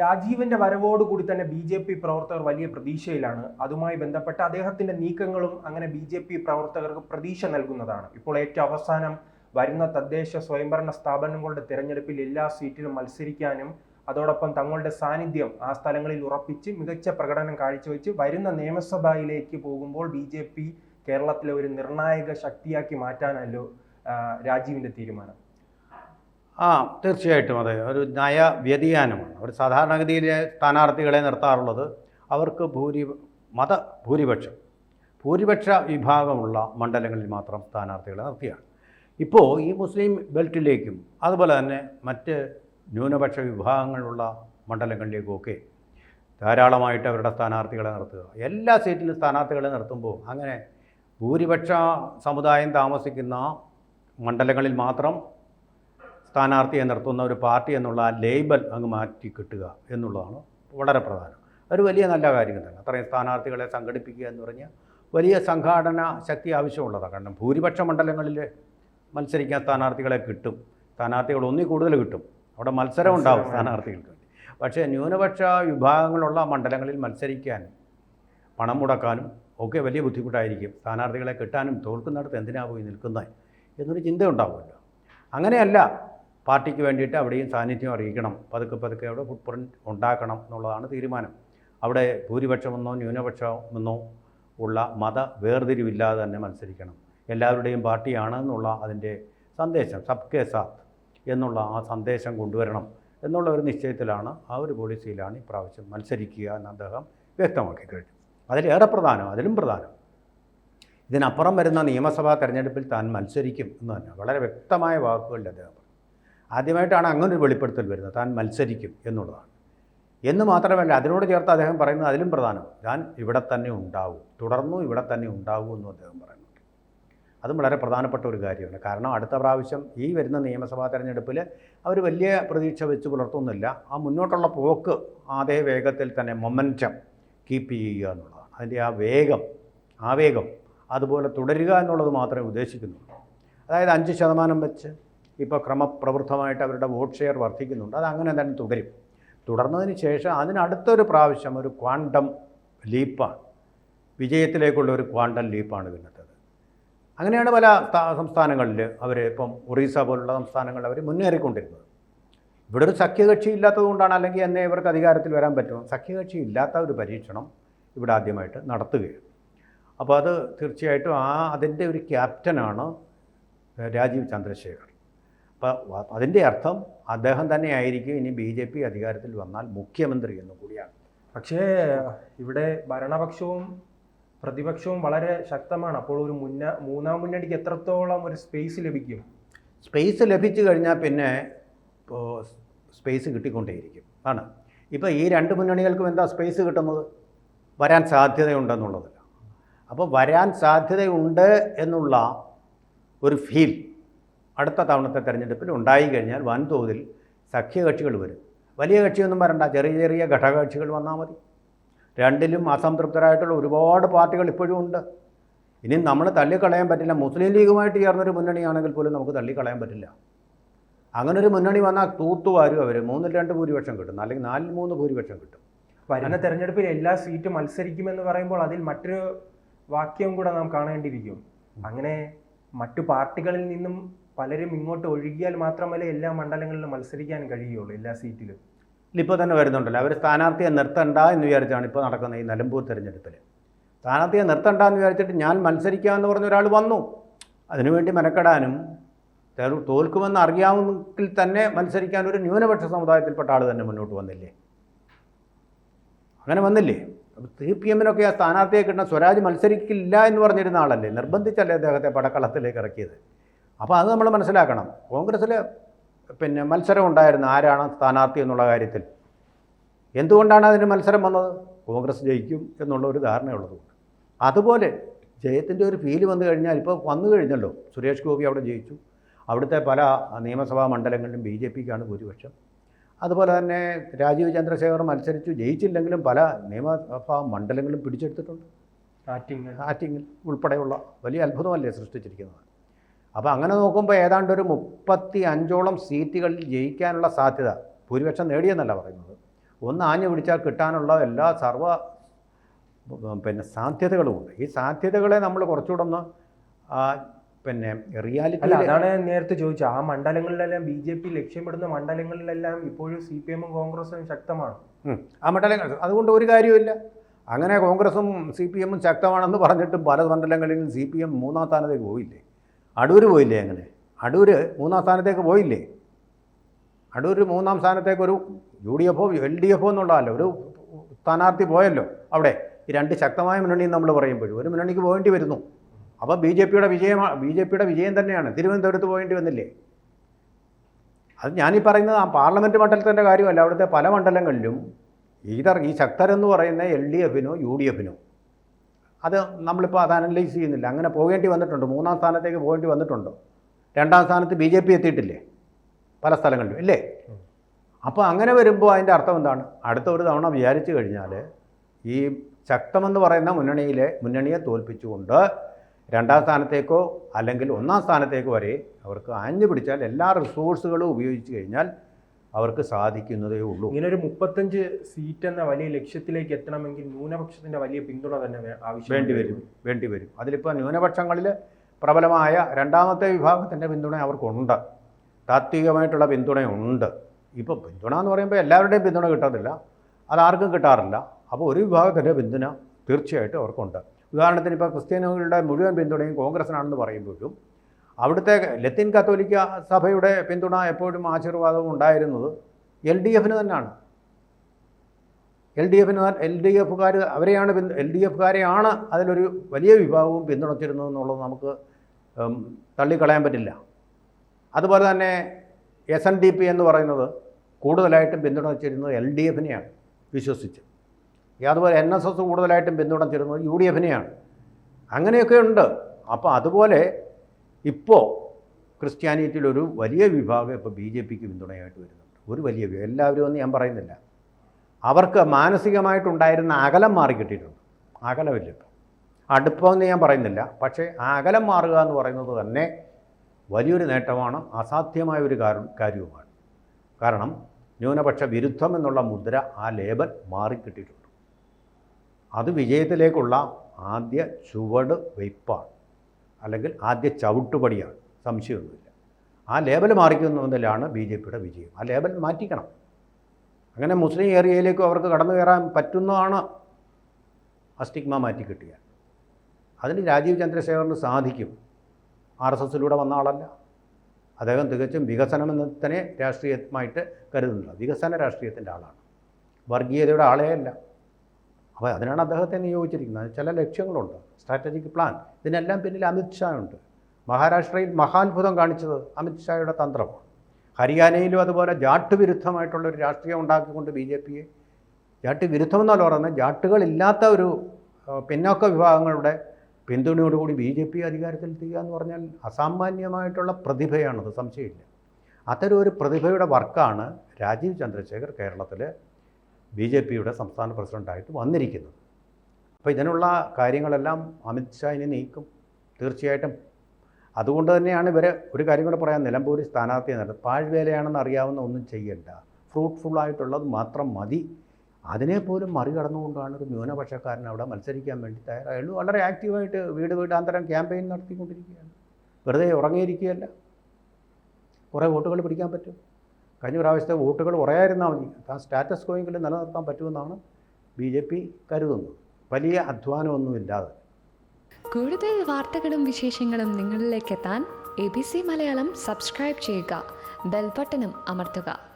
രാജീവിന്റെ വരവോടുകൂടി തന്നെ B J P പ്രവർത്തകർ വലിയ പ്രതീക്ഷയിലാണ്. അതുമായി ബന്ധപ്പെട്ട അദ്ദേഹത്തിന്റെ നീക്കങ്ങളും അങ്ങനെ ബി ജെ പി പ്രവർത്തകർക്ക് പ്രതീക്ഷ നൽകുന്നതാണ്. ഇപ്പോൾ ഏറ്റവും അവസാനം വരുന്ന തദ്ദേശ സ്വയംഭരണ സ്ഥാപനങ്ങളുടെ തിരഞ്ഞെടുപ്പിൽ എല്ലാ സീറ്റിലും മത്സരിക്കാനും അതോടൊപ്പം തങ്ങളുടെ സാന്നിധ്യം ആ സ്ഥലങ്ങളിൽ ഉറപ്പിച്ച് മികച്ച പ്രകടനം കാഴ്ചവെച്ച് വരുന്ന നിയമസഭയിലേക്ക് പോകുമ്പോൾ ബി ജെ പി കേരളത്തിലെ ഒരു നിർണായക ശക്തിയാക്കി മാറ്റാനല്ലോ രാജീവിന്റെ തീരുമാനം. ആ തീർച്ചയായിട്ടും അതെ. ഒരു നയ വ്യതിയാനമാണ്. ഒരു സാധാരണഗതിയിലെ സ്ഥാനാർത്ഥികളെ നിർത്താറുള്ളത് അവർക്ക് ഭൂരി മത ഭൂരിപക്ഷം. ഭൂരിപക്ഷ വിഭാഗമുള്ള മണ്ഡലങ്ങളിൽ മാത്രം സ്ഥാനാർത്ഥികളെ നിർത്തിയാണ്. ഇപ്പോൾ ഈ മുസ്ലിം ബെൽറ്റിലേക്കും അതുപോലെ തന്നെ മറ്റ് ന്യൂനപക്ഷ വിഭാഗങ്ങളുള്ള മണ്ഡലങ്ങളിലേക്കുമൊക്കെ ധാരാളമായിട്ട് അവരുടെ സ്ഥാനാർത്ഥികളെ നിർത്തുക. എല്ലാ സീറ്റിലും സ്ഥാനാർത്ഥികളെ നിർത്തുമ്പോൾ അങ്ങനെ ഭൂരിപക്ഷ സമുദായം താമസിക്കുന്ന മണ്ഡലങ്ങളിൽ മാത്രം സ്ഥാനാർത്ഥിയെ നിർത്തുന്ന ഒരു പാർട്ടി എന്നുള്ള ആ ലേബൽ അങ്ങ് മാറ്റി കിട്ടുക എന്നുള്ളതാണ് വളരെ പ്രധാനം. ഒരു വലിയ നല്ല കാര്യം തന്നെ. അത്രയും സ്ഥാനാർത്ഥികളെ സംഘടിപ്പിക്കുക എന്ന് പറഞ്ഞാൽ വലിയ സംഘാടന ശക്തി ആവശ്യമുള്ളതാണ്. കാരണം ഭൂരിപക്ഷ മണ്ഡലങ്ങളിൽ മത്സരിക്കാൻ സ്ഥാനാർത്ഥികളെ കിട്ടും. സ്ഥാനാർത്ഥികൾ ഒന്നി കൂടുതൽ കിട്ടും. അവിടെ മത്സരം ഉണ്ടാവും സ്ഥാനാർത്ഥികൾക്ക് വേണ്ടി. പക്ഷേ ന്യൂനപക്ഷ വിഭാഗങ്ങളുള്ള മണ്ഡലങ്ങളിൽ മത്സരിക്കാൻ പണം മുടക്കാനും ഒക്കെ വലിയ ബുദ്ധിമുട്ടായിരിക്കും. സ്ഥാനാർത്ഥികളെ കിട്ടാനും തോൽക്കുന്നിടത്ത് എന്തിനാ പോയി നിൽക്കുന്നത് എന്നൊരു ചിന്ത ഉണ്ടാവുമല്ലോ അങ്ങനെയല്ല. പാർട്ടിക്ക് വേണ്ടിയിട്ട് അവിടെയും സാന്നിധ്യം അറിയിക്കണം. പതുക്കെ പതുക്കെ അവിടെ ഫുട് പ്രിന്റ് ഉണ്ടാക്കണം എന്നുള്ളതാണ് തീരുമാനം. അവിടെ ഭൂരിപക്ഷമെന്നോ ന്യൂനപക്ഷമെന്നോ ഉള്ള മത വേർതിരിവില്ലാതെ തന്നെ മത്സരിക്കണം. എല്ലാവരുടെയും പാർട്ടിയാണ് എന്നുള്ള അതിന്റെ സന്ദേശം സബ് കെ സാത്ത് എന്നുള്ള ആ സന്ദേശം കൊണ്ടുവരണം എന്നുള്ള ഒരു നിശ്ചയത്തിലാണ് ആ ഒരു പോളിസിയിലാണ് ഇപ്രാവശ്യം മത്സരിക്കുക എന്ന് അദ്ദേഹം വ്യക്തമാക്കി കഴിഞ്ഞു. അതിലേറെ പ്രധാനം അതിലും പ്രധാനം. ഇതിനപ്പുറം വരുന്ന നിയമസഭാ തെരഞ്ഞെടുപ്പിൽ താൻ മത്സരിക്കും എന്ന് തന്നെ വളരെ വ്യക്തമായ വാക്കുകളിൽ അദ്ദേഹം ആദ്യമായിട്ടാണ് അങ്ങനെ ഒരു വെളിപ്പെടുത്തൽ വരുന്നത്. താൻ മത്സരിക്കും എന്നുള്ളതാണ്. എന്ന് മാത്രമല്ല അതിനോട് ചേർത്ത് അദ്ദേഹം പറയുന്നത് അതിലും പ്രധാനം. ഞാൻ ഇവിടെ തന്നെ ഉണ്ടാവും. തുടർന്നും ഇവിടെ തന്നെ ഉണ്ടാവും എന്നും അദ്ദേഹം പറയുന്നുണ്ട്. അതും വളരെ പ്രധാനപ്പെട്ട ഒരു കാര്യമാണ്. കാരണം അടുത്ത പ്രാവശ്യം ഈ വരുന്ന നിയമസഭാ തെരഞ്ഞെടുപ്പിൽ അവർ വലിയ പ്രതീക്ഷ വെച്ച് പുലർത്തുന്നില്ല. ആ മുന്നോട്ടുള്ള പോക്ക് അതേ വേഗത്തിൽ തന്നെ മൊമെന്റം കീപ്പ് ചെയ്യുക എന്നുള്ളതാണ്. അതിന്റെ ആ വേഗം ആവേഗം അതുപോലെ തുടരുക എന്നുള്ളത് മാത്രമേ ഉദ്ദേശിക്കുന്നുള്ളൂ. അതായത് അഞ്ച് ശതമാനം വെച്ച് ഇപ്പോൾ ക്രമപ്രവൃത്തമായിട്ട് അവരുടെ വോട്ട് ഷെയർ വർദ്ധിക്കുന്നുണ്ട്. അത് അങ്ങനെ തന്നെ തുടരും. തുടർന്നതിന് ശേഷം അതിനടുത്തൊരു പ്രാവശ്യം ഒരു ക്വാണ്ടം ലീപ്പാണ്. വിജയത്തിലേക്കുള്ള ഒരു ക്വാണ്ടം ലീപ്പാണ് പിന്നത്തത് അങ്ങനെയാണ് പല സ്ഥാ- സംസ്ഥാനങ്ങളിൽ അവർ ഇപ്പം ഒറീസ പോലുള്ള സംസ്ഥാനങ്ങളിൽ അവർ മുന്നേറിക്കൊണ്ടിരുന്നത്. ഇവിടെ ഒരു സഖ്യകക്ഷി ഇല്ലാത്തത് കൊണ്ടാണ് അല്ലെങ്കിൽ എന്നെ ഇവർക്ക് അധികാരത്തിൽ വരാൻ പറ്റും സഖ്യകക്ഷി ഇല്ലാത്ത ഒരു പരീക്ഷണം ഇവിടെ ആദ്യമായിട്ട് നടത്തുകയാണ്. അപ്പോൾ അത് തീർച്ചയായിട്ടും ആ അതിന്റെ ഒരു ക്യാപ്റ്റനാണ് രാജീവ് ചന്ദ്രശേഖർ. അപ്പോൾ അതിന്റെ അർത്ഥം അദ്ദേഹം തന്നെ ആയിരിക്കും ഇനി ബി ജെ പി അധികാരത്തിൽ വന്നാൽ മുഖ്യമന്ത്രി എന്ന് കൂടിയാണ്. പക്ഷേ ഇവിടെ ഭരണപക്ഷവും പ്രതിപക്ഷവും വളരെ ശക്തമാണ്. അപ്പോൾ ഒരു മുന്ന മൂന്നാം മുന്നണിക്ക് എത്രത്തോളം ഒരു സ്പേസ് ലഭിക്കും? സ്പേസ് ലഭിച്ചു കഴിഞ്ഞാൽ പിന്നെ ഇപ്പോൾ സ്പേസ് കിട്ടിക്കൊണ്ടേയിരിക്കും. ആണ്. ഇപ്പോൾ ഈ രണ്ട് മുന്നണികൾക്കും എന്താ സ്പേസ് കിട്ടുന്നത്? വരാൻ സാധ്യതയുണ്ടെന്നുള്ളതല്ല അപ്പോൾ വരാൻ സാധ്യതയുണ്ട് എന്നുള്ള ഒരു ഫീൽ അടുത്ത തവണത്തെ തെരഞ്ഞെടുപ്പിൽ ഉണ്ടായി കഴിഞ്ഞാൽ വൻതോതിൽ സഖ്യകക്ഷികൾ വരും. വലിയ കക്ഷിയൊന്നും വരണ്ട. ചെറിയ ചെറിയ ഘടകകക്ഷികൾ വന്നാൽ മതി. രണ്ടിലും അസംതൃപ്തരായിട്ടുള്ള ഒരുപാട് പാർട്ടികൾ ഇപ്പോഴും ഉണ്ട്. ഇനി നമ്മൾ തള്ളിക്കളയാൻ പറ്റില്ല. മുസ്ലിം ലീഗുമായിട്ട് ചേർന്നൊരു മുന്നണിയാണെങ്കിൽ പോലും നമുക്ക് തള്ളിക്കളയാൻ പറ്റില്ല. അങ്ങനെ ഒരു മുന്നണി വന്നാൽ തൂത്തുവാരും അവർ മൂന്നിൽ രണ്ട് ഭൂരിപക്ഷം കിട്ടും. അല്ലെങ്കിൽ നാലിൽ മൂന്ന് ഭൂരിപക്ഷം കിട്ടും. വരുന്ന തെരഞ്ഞെടുപ്പിൽ എല്ലാ സീറ്റും മത്സരിക്കുമെന്ന് പറയുമ്പോൾ അതിൽ മറ്റൊരു വാക്യം കൂടെ നാം കാണേണ്ടിയിരിക്കും. അങ്ങനെ മറ്റു പാർട്ടികളിൽ നിന്നും പലരും ഇങ്ങോട്ട് ഒഴുകിയാൽ മാത്രമല്ലേ എല്ലാ മണ്ഡലങ്ങളിലും മത്സരിക്കാൻ കഴിയുള്ളൂ എല്ലാ സീറ്റിലും. ഇപ്പോൾ തന്നെ വരുന്നുണ്ടല്ലോ. അവർ സ്ഥാനാർത്ഥിയെ നിർത്തണ്ട എന്ന് വിചാരിച്ചാണ് ഇപ്പോൾ നടക്കുന്ന ഈ നിലമ്പൂർ തെരഞ്ഞെടുപ്പിൽ സ്ഥാനാർത്ഥിയെ നിർത്തണ്ട എന്ന് വിചാരിച്ചിട്ട് ഞാൻ മത്സരിക്കാമെന്ന് പറഞ്ഞ ഒരാൾ വന്നു. അതിനുവേണ്ടി മെനക്കെടാനും തോൽക്കുമെന്ന് അറിയാമെങ്കിൽ തന്നെ മത്സരിക്കാൻ ഒരു ന്യൂനപക്ഷ സമുദായത്തിൽപ്പെട്ട ആൾ തന്നെ മുന്നോട്ട് വന്നില്ലേ? അങ്ങനെ വന്നില്ലേ? സി പി എമ്മിനൊക്കെ ആ സ്ഥാനാർത്ഥിയെ കിട്ടുന്ന സ്വരാജ് മത്സരിക്കില്ല എന്ന് പറഞ്ഞിരുന്ന ആളല്ലേ? നിർബന്ധിച്ചല്ലേ അദ്ദേഹത്തെ പടക്കളത്തിലേക്ക് ഇറക്കിയത്? അപ്പോൾ അത് നമ്മൾ മനസ്സിലാക്കണം. കോൺഗ്രസ്സിൽ പിന്നെ മത്സരം ഉണ്ടായിരുന്നു. ആരാണ് സ്ഥാനാർത്ഥി എന്നുള്ള കാര്യത്തിൽ. എന്തുകൊണ്ടാണ് അതിന് മത്സരം വന്നത്? കോൺഗ്രസ് ജയിക്കും എന്നുള്ള ഒരു ധാരണയുള്ളതുകൊണ്ട് അതുപോലെ ജയത്തിന്റെ ഒരു ഫീൽ വന്നു കഴിഞ്ഞാൽ ഇപ്പോൾ വന്നു കഴിഞ്ഞല്ലോ. സുരേഷ് ഗോപി അവിടെ ജയിച്ചു. അവിടുത്തെ പല നിയമസഭാ മണ്ഡലങ്ങളിലും ബി ജെ പിക്കാണ് ഭൂരിപക്ഷം. അതുപോലെ തന്നെ രാജീവ് ചന്ദ്രശേഖർ മത്സരിച്ചു. ജയിച്ചില്ലെങ്കിലും പല നിയമസഭാ മണ്ഡലങ്ങളും പിടിച്ചെടുത്തിട്ടുണ്ട്. ആറ്റിങ്ങൽ. ആറ്റിങ്ങിൽ ഉൾപ്പെടെയുള്ള വലിയ അത്ഭുതമല്ലേ സൃഷ്ടിച്ചിരിക്കുന്നത്. അപ്പോൾ അങ്ങനെ നോക്കുമ്പോൾ ഏതാണ്ട് ഒരു മുപ്പത്തി അഞ്ചോളം സീറ്റുകളിൽ ജയിക്കാനുള്ള സാധ്യത ഭൂരിപക്ഷം നേടിയെന്നല്ല പറയുന്നത്. ഒന്ന് ആഞ്ഞു പിടിച്ചാൽ കിട്ടാനുള്ള എല്ലാ സർവ പിന്നെ സാധ്യതകളുമുണ്ട് ഈ സാധ്യതകളെ നമ്മൾ കുറച്ചുകൂടെ ഒന്ന് പിന്നെ റിയാലിറ്റി അതാണ് നേരത്തെ ചോദിച്ചത്. ആ മണ്ഡലങ്ങളിലെല്ലാം ബി ജെ പി ലക്ഷ്യമിടുന്ന മണ്ഡലങ്ങളിലെല്ലാം ഇപ്പോഴും സി പി എമ്മും കോൺഗ്രസും ശക്തമാണ്. ആ മണ്ഡലങ്ങൾ അതുകൊണ്ട് ഒരു കാര്യമില്ല അങ്ങനെ കോൺഗ്രസും സി പി എമ്മും ശക്തമാണെന്ന് പറഞ്ഞിട്ടും പല മണ്ഡലങ്ങളിലും സി പി എം മൂന്നാം സ്ഥാനത്തേക്ക് പോയില്ലേ? അടൂർ പോയില്ലേ അങ്ങനെ അടൂർ മൂന്നാം സ്ഥാനത്തേക്ക് പോയില്ലേ? അടൂർ മൂന്നാം സ്ഥാനത്തേക്ക് ഒരു യു ഡി എഫോ എൽ ഡി എഫോ എന്നുള്ളതല്ല ഒരു സ്ഥാനാർത്ഥി പോയല്ലോ അവിടെ. ഈ രണ്ട് ശക്തമായ മുന്നണി നമ്മൾ പറയുമ്പോഴും. ഒരു മുന്നണിക്ക് പോകേണ്ടി വരുന്നു. അപ്പോൾ ബി ജെ പിയുടെ വിജയമാണ് ബി ജെ പിയുടെ വിജയം തന്നെയാണ്. തിരുവനന്തപുരത്ത് പോകേണ്ടി വന്നില്ലേ? അത് ഞാനീ പറയുന്നത് ആ പാർലമെന്റ് മണ്ഡലത്തിന്റെ കാര്യമല്ല. അവിടുത്തെ പല മണ്ഡലങ്ങളിലും ഈതർ ഈ ശക്തരെന്ന് പറയുന്ന എൽ ഡി എഫിനോ യു ഡി എഫിനോ അത് നമ്മളിപ്പോൾ അത് അനലൈസ് ചെയ്യുന്നില്ല. അങ്ങനെ പോകേണ്ടി വന്നിട്ടുണ്ട്. മൂന്നാം സ്ഥാനത്തേക്ക് പോകേണ്ടി വന്നിട്ടുണ്ട്. രണ്ടാം സ്ഥാനത്ത് ബി ജെ പി എത്തിയിട്ടില്ലേ? പല സ്ഥലങ്ങളിലും ഇല്ലേ? അപ്പോൾ അങ്ങനെ വരുമ്പോൾ അതിന്റെ അർത്ഥം എന്താണ്? അടുത്ത ഒരു തവണ വിചാരിച്ചു കഴിഞ്ഞാൽ ഈ ശക്തമെന്ന് പറയുന്ന മുന്നണിയിലെ മുന്നണിയെ തോൽപ്പിച്ചുകൊണ്ട് രണ്ടാം സ്ഥാനത്തേക്കോ അല്ലെങ്കിൽ ഒന്നാം സ്ഥാനത്തേക്കോ വരെ അവർക്ക് ആഞ്ഞു പിടിച്ചാൽ എല്ലാ റിസോഴ്സുകളും ഉപയോഗിച്ച് കഴിഞ്ഞാൽ അവർക്ക് സാധിക്കുന്നതേ ഉള്ളൂ. ഇങ്ങനെ ഒരു മുപ്പത്തഞ്ച് സീറ്റ് എന്ന വലിയ ലക്ഷ്യത്തിലേക്ക് എത്തണമെങ്കിൽ ന്യൂനപക്ഷത്തിന്റെ വലിയ പിന്തുണ തന്നെ ആവശ്യം വേണ്ടി വരും വേണ്ടി വരും. അതിലിപ്പോൾ ന്യൂനപക്ഷങ്ങളിൽ പ്രബലമായ രണ്ടാമത്തെ വിഭാഗത്തിന്റെ പിന്തുണ അവർക്കുണ്ട്. താത്വികമായിട്ടുള്ള പിന്തുണയുണ്ട്. ഇപ്പോൾ പിന്തുണ എന്ന് പറയുമ്പോൾ എല്ലാവരുടെയും പിന്തുണ കിട്ടത്തില്ല അതാർക്കും കിട്ടാറില്ല. അപ്പോൾ ഒരു വിഭാഗത്തിന്റെ പിന്തുണ തീർച്ചയായിട്ടും അവർക്കുണ്ട്. ഉദാഹരണത്തിന് ഇപ്പോൾ ക്രിസ്ത്യാനികളുടെ മുഴുവൻ പിന്തുണയും കോൺഗ്രസിനാണെന്ന് പറയുമ്പോഴും അവിടുത്തെ ലത്തീൻ കത്തോലിക്ക സഭയുടെ പിന്തുണ എപ്പോഴും ആശീർവാദവും ഉണ്ടായിരുന്നത് എൽ ഡി എഫിന് തന്നെയാണ്. എൽ ഡി എഫിന് എൽ ഡി എഫുകാർ അവരെയാണ് എൽ ഡി എഫുകാരെയാണ് അതിലൊരു വലിയ വിഭാഗവും പിന്തുണച്ചിരുന്നത് എന്നുള്ളത് നമുക്ക് തള്ളിക്കളയാൻ പറ്റില്ല. അതുപോലെ തന്നെ എസ് എൻ ഡി പി എന്ന് പറയുന്നത് കൂടുതലായിട്ടും പിന്തുണച്ചിരുന്നത് എൽ ഡി എഫിനെയാണ് വിശ്വസിച്ച്. അതുപോലെ എൻ എസ് എസ് കൂടുതലായിട്ടും പിന്തുണച്ചിരുന്നത് യു ഡി എഫിനെയാണ്. അങ്ങനെയൊക്കെ ഉണ്ട്. അപ്പോൾ അതുപോലെ ഇപ്പോൾ ക്രിസ്ത്യാനിറ്റിയിലൊരു വലിയ വിഭാഗം ഇപ്പോൾ ബി ജെ പിക്ക് പിന്തുണയായിട്ട് വരുന്നുണ്ട്. ഒരു വലിയ എല്ലാവരും ഒന്നും ഞാൻ പറയുന്നില്ല. അവർക്ക് മാനസികമായിട്ടുണ്ടായിരുന്ന അകലം മാറി കിട്ടിയിട്ടുണ്ട്. അകലമില്ല ഇപ്പോൾ അടുപ്പമെന്ന് ഞാൻ പറയുന്നില്ല. പക്ഷേ ആ അകലം മാറുക എന്ന് പറയുന്നത് തന്നെ വലിയൊരു നേട്ടമാണ് അസാധ്യമായ ഒരു കാര്യം കാര്യവുമാണ്. കാരണം ന്യൂനപക്ഷ വിരുദ്ധം എന്നുള്ള മുദ്ര ആ ലേബൽ മാറിക്കിട്ടിയിട്ടുണ്ട്. അത് വിജയത്തിലേക്കുള്ള ആദ്യ ചുവട് വയ്പ്പാണ്. അല്ലെങ്കിൽ ആദ്യ ചവിട്ടുപടിയാണ്. സംശയമൊന്നുമില്ല. ആ ലേബൽ മാറിക്കുന്നതിലാണ് ബി ജെ പിയുടെ വിജയം. ആ ലേബൽ മാറ്റിക്കണം. അങ്ങനെ മുസ്ലിം ഏരിയയിലേക്കും അവർക്ക് കടന്നു കയറാൻ പറ്റുന്നതാണ് ആ സ്റ്റിഗ്മ മാറ്റി കിട്ടിയാൽ. അതിന് രാജീവ് ചന്ദ്രശേഖറിന് സാധിക്കും. ആർ എസ് എസിലൂടെ വന്ന ആളല്ല. അദ്ദേഹം തികച്ചും വികസനം എന്നതിനെ രാഷ്ട്രീയമായിട്ട് കരുതുന്നില്ല. വികസന രാഷ്ട്രീയത്തിന്റെ ആളാണ്. വർഗീയതയുടെ ആളേ അല്ല അപ്പോൾ അതിനാണ് അദ്ദേഹത്തെ നിയോഗിച്ചിരിക്കുന്നത്. ചില ലക്ഷ്യങ്ങളുണ്ട്. സ്ട്രാറ്റജിക് പ്ലാൻ ഇതിനെല്ലാം പിന്നിൽ അമിത് ഷാ ഉണ്ട്. മഹാരാഷ്ട്രയിൽ മഹാത്ഭുതം കാണിച്ചത് അമിത്ഷായുടെ തന്ത്രമാണ്. ഹരിയാനയിലും അതുപോലെ ജാട്ട് വിരുദ്ധമായിട്ടുള്ളൊരു രാഷ്ട്രീയം ഉണ്ടാക്കിക്കൊണ്ട് ബി ജെ പിയെ ജാട്ട് വിരുദ്ധമെന്നല്ല പറയുന്നത്. ജാട്ടുകളില്ലാത്ത ഒരു പിന്നോക്ക വിഭാഗങ്ങളുടെ പിന്തുണയോടുകൂടി ബി ജെ പി അധികാരത്തിൽ എത്തുക എന്ന് പറഞ്ഞാൽ അസാമാന്യമായിട്ടുള്ള പ്രതിഭയാണത്. സംശയമില്ല. അത്തരം ഒരു പ്രതിഭയുടെ വർക്കാണ് രാജീവ് ചന്ദ്രശേഖർ കേരളത്തിൽ ബി ജെ പിയുടെ സംസ്ഥാന പ്രസിഡന്റായിട്ട് വന്നിരിക്കുന്നത്. അപ്പോൾ ഇതിനുള്ള കാര്യങ്ങളെല്ലാം അമിത്ഷാ ഇനി നീക്കും തീർച്ചയായിട്ടും. അതുകൊണ്ട് തന്നെയാണ് ഇവർ ഒരു കാര്യം കൂടെ പറയാൻ നിലമ്പൂർ സ്ഥാനാർത്ഥി നടത്തുന്നത് പാഴ്വേലയാണെന്ന് അറിയാവുന്ന ഒന്നും ചെയ്യണ്ട. ഫ്രൂട്ട്ഫുൾ ആയിട്ടുള്ളത് മാത്രം മതി. അതിനെപ്പോലും മറികടന്നുകൊണ്ടാണ് ഒരു ന്യൂനപക്ഷക്കാരൻ അവിടെ മത്സരിക്കാൻ വേണ്ടി തയ്യാറായുള്ളൂ. വളരെ ആക്റ്റീവായിട്ട് വീട് വീടാന്തരം ക്യാമ്പയിൻ നടത്തിക്കൊണ്ടിരിക്കുകയാണ്. വെറുതെ ഉറങ്ങിയിരിക്കുകയല്ല. കുറേ വോട്ടുകൾ പിടിക്കാൻ പറ്റും. കഴിഞ്ഞ പ്രാവശ്യത്തെ വോട്ടുകൾ കുറയായിരുന്നാൽ മതി. ആ സ്റ്റാറ്റസ് കോയെങ്കിലും നിലനിർത്താൻ പറ്റുമെന്നാണ് ബി ജെ പി കരുതുന്നത്. വലിയ അധ്വാനമൊന്നുമില്ലാതെ. കൂടുതൽ വാർത്തകളും വിശേഷങ്ങളും നിങ്ങളിലേക്ക് എത്താൻ A B C Malayalam subscribe ചെയ്യുക. ബെൽബട്ടനും അമർത്തുക.